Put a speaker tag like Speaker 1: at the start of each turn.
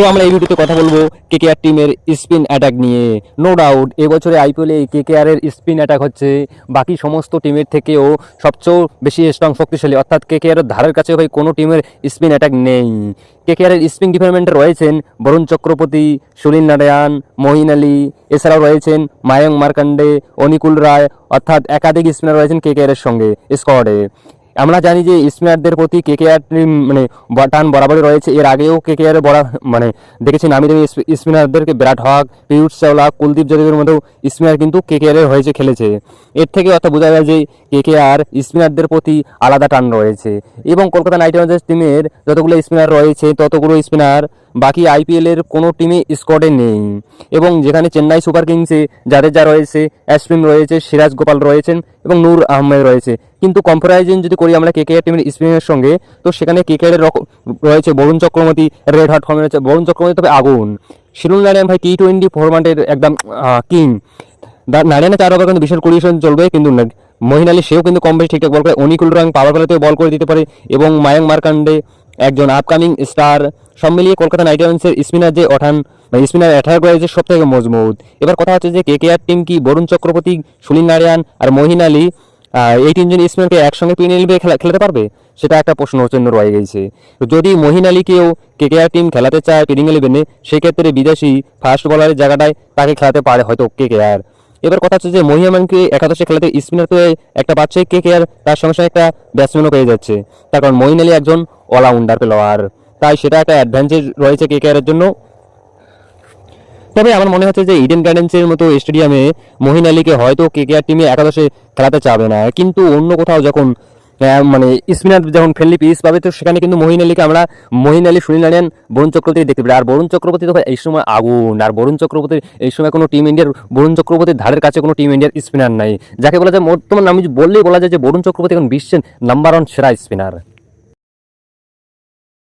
Speaker 1: তো আমরা এই ভিডিওতে কথা বলব কেকেআর টিমের স্পিন অ্যাটাক নিয়ে। নো ডাউট এবছরে আইপিএলে কেকেআরের স্পিন অ্যাটাক হচ্ছে। বাকি সমস্ত টিমের থেকেও সবচেয়ে বেশি স্ট্রং শক্তিশালী, অর্থাৎ কেকেআরের ধারের কাছে ভাই কোনো টিমের স্পিন অ্যাটাক নেই। কেকেআরের স্পিন ডিপার্টমেন্টে রয়েছেন বরুণ চক্রবর্তী, সুনীল নারায়ণ, মহিন আলী, এছাড়াও রয়েছেন মায়ঙ্ক মার্কান্ডে, অনিকুল রায়, অর্থাৎ একাধিক স্পিনার রয়েছেন কেকেআরের সঙ্গে স্কোয়াডে আমরা জানি যে স্পিনারদের প্রতি কেকেআর মানে টান বরাবরই রয়েছে। এর আগেও কেকেআর বরা মানে দেখেছি নামি দামি স্পিনারদেরকে বিরাট হক পিউষ চাওলা, কুলদীপ যাদবের মতো স্পিনার কিন্তু কেকেআরের হয়েছে, খেলেছে। এর থেকে অর্থাৎ বোঝা যায় যে কেকেআর স্পিনারদের প্রতি আলাদা টান রয়েছে। এবং কলকাতা নাইট রাইডার্স টিমের যতগুলো স্পিনার রয়েছে, ততগুলো স্পিনার বাকি আইপিএলের কোনো টিমে স্কোয়াডে নেই। এবং যেখানে চেন্নাই সুপার কিংসে জাদেজা রয়েছে অ্যাশপিন রয়েছে সিরাজ গোপাল রয়েছেন এবং নূর আহমেদ রয়েছে। কিন্তু কম্পারিজন যদি করি আমরা কেকেআর টিমের স্পিনের সঙ্গে, তো সেখানে কেকেআর রয়েছে বরুণ চক্রবর্তী রেড হট ফর্মে রয়েছে। বরুণ চক্রবর্তী তবে আগুন। শিরুল নারায়ণ ভাই টি টোয়েন্টি ফরম্যাটের একদম কিং নারায়ণে চার ওভার কিন্তু বিশাল কুড়িশন চলবে, কিন্তু মহিন সেও কিন্তু কম বেশি ঠিকঠাক বল করে, অনিকুল রং পাওয়ার প্লেতেও বল করে দিতে পারে। এবং মায়াং মার্কান্ডে একজন আপকামিং স্টার সব মিলিয়ে কলকাতা নাইট রাইডার্সের স্পিনার যে ওঠান মানে স্পিনার অ্যাটাক রয়েছে সব থেকে মজবুত। এবার কথা হচ্ছে যে কেকেআর টিম কি, বরুণ চক্রবর্তী, সুনীল নারায়ণ আর মহিন আলী এই তিনজন স্পিনারকে একসঙ্গে পিনে খেলা খেলাতে পারবে? সেটা একটা প্রশ্ন চিহ্ন রয়ে গেছে। যদি মহিন আলীকেও কেকেআর টিম খেলাতে চায় পিডিং ইলেভেনে সেক্ষেত্রে বিদেশি ফাস্ট বলারের জায়গাটায় তাকে খেলাতে পারে হয়তো কেকেআর এবার কথা হচ্ছে যে মহিমানকে একাদশে খেলাতে স্পিনার তো একটা পাচ্ছে কে কে আর তার সঙ্গে সঙ্গে একটা ব্যাটসম্যানও পেয়ে যাচ্ছে। তার কারণ মহিন আলী একজন অলরাউন্ডার প্লেয়ার তাই সেটা একটা অ্যাডভান্টেজ রয়েছে কে কে আর জন্য। তবে আমার মনে হচ্ছে যে ইডেন গার্ডেন্সের মতো স্টেডিয়ামে মহিন আলীকে হয়তো কে কে আর টিমে একাদশে খেলাতে চাবে না। কিন্তু অন্য কোথাও যখন মানে স্পিনার যখন ফ্রেন্ডলি পিস পাবে, তো সেখানে কিন্তু মহিন আলীকে আমরা মহিন আলী, সুনীল নারায়ণ, বরুণ চক্রবর্তী দেখতে পারি আর বরুণ চক্রবর্তী তো এই সময় আগুন। আর বরুণ চক্রবর্তী এই সময় কোনো টিম ইন্ডিয়ার বরুণ চক্রবর্তীর ধারের কাছে কোনো টিম ইন্ডিয়ার স্পিনার নাই। যাকে বলা যায়, বর্তমান আমি বললেই বলা যায় যে বরুণ চক্রবর্তী এখন বিশ্বের নাম্বার ওয়ান সেরা স্পিনার